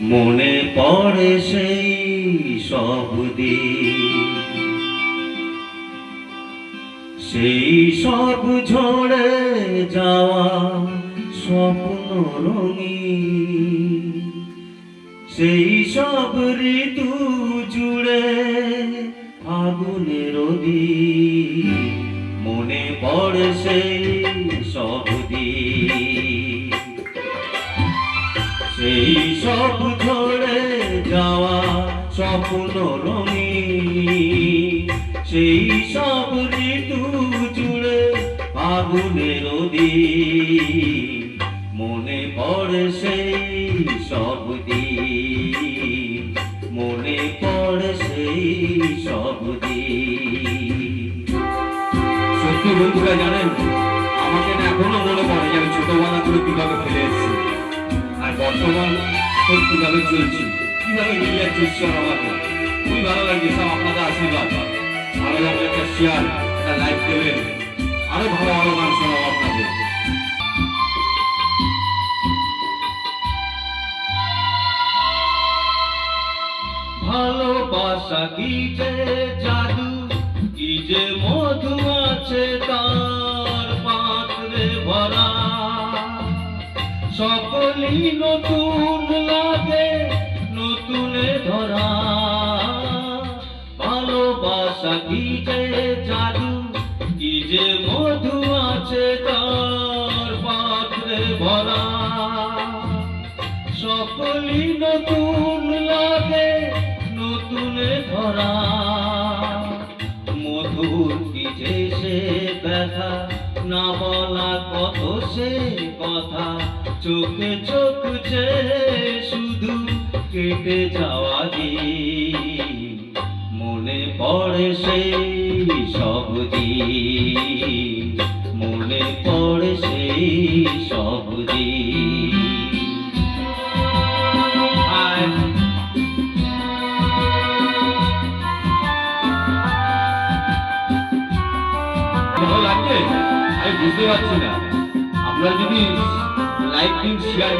মনে পড়ে সেই সব সেই সব ঝরে যাওয়া স্বপ্ন রঙিন। সেই সব ঋতু জুড়ে ফাগুনের মনে পড়ে সেই সব দিন। সেই সব ঝরে যাওয়া স্বপ্ন রঙিন। সেই সব ঋতু জুড়ে ফাগুনের দিন মনে পড়ে সেই সব দিন। মনে পড়ে সেই সব দিন। সত্যি বন্ধুরা জানেন, আমাকে এখনও মনে পড়ে যে আমি ছোটবেলাগুলো কীভাবে ফেলে এসেছি। বর্তমান কীভাবে চলছি কীভাবে মিলিয়ে ঈশ্বর আমাকে খুবই ভালো লাগছে আপনাদের আশীর্বাদ। ভালো লাগলে একটা শেয়ার একটা লাইক দেবেন। আরও ভালো ভালো গান শোনাবো আপনাদের। ভালোবাসা কি যে জাদু, কি যে মধু আছে তার সকলই নতুন লাগে, নতুনে ধরা। ভালোবাসা কি যে জাদু, কি যে মধু আছে তার পাত্রে ভরা। সকলই নতুন লাগে, নতুনে ধরা। মধুর কি যে সে ব্যথা, না বলা কত সে কথা চোখে চোখ শুধু কেটে যাওয়া দিন, মনে পড়ে সেই সব দিন, মনে পড়ে সেই সব দিন। লাগছে? আমি বুঝতে পারছি না। আপনারা যদি দিন শেয়ার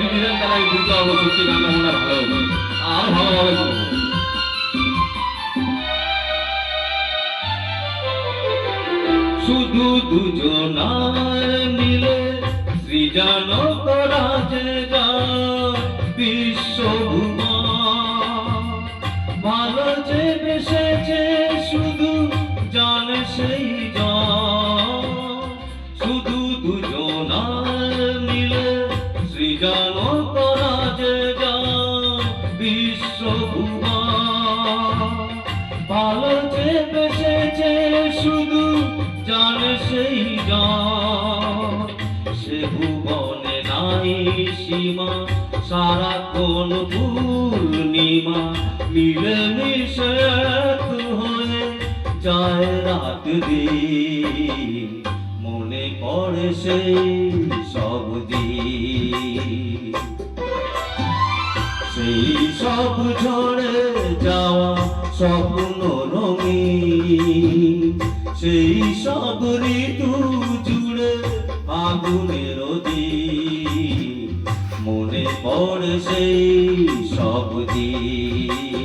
পারব সত্যি গানটা মনে ভালো হবে। আর ভালোভাবে করব শুধু মিলে সৃজন করা যে বিশ্বভুমা ভালো যে বেসেছে, শুধু জানে সেই জন। করা যে যায় বিশ্বভুমা। ভালো যে বেসেছে শুধু জানে সেই ভুবনে নাই সীমা সারা কোন পূর্ণিমা মিলে রাত দিন। মনে পড়ে সেই সেই সব ঝরে যাওয়া স্বপ্ন রঙিন। সেই সব ঋতু জুড়ে আগুনের দিন মনে পড়ে সেই সব দিন।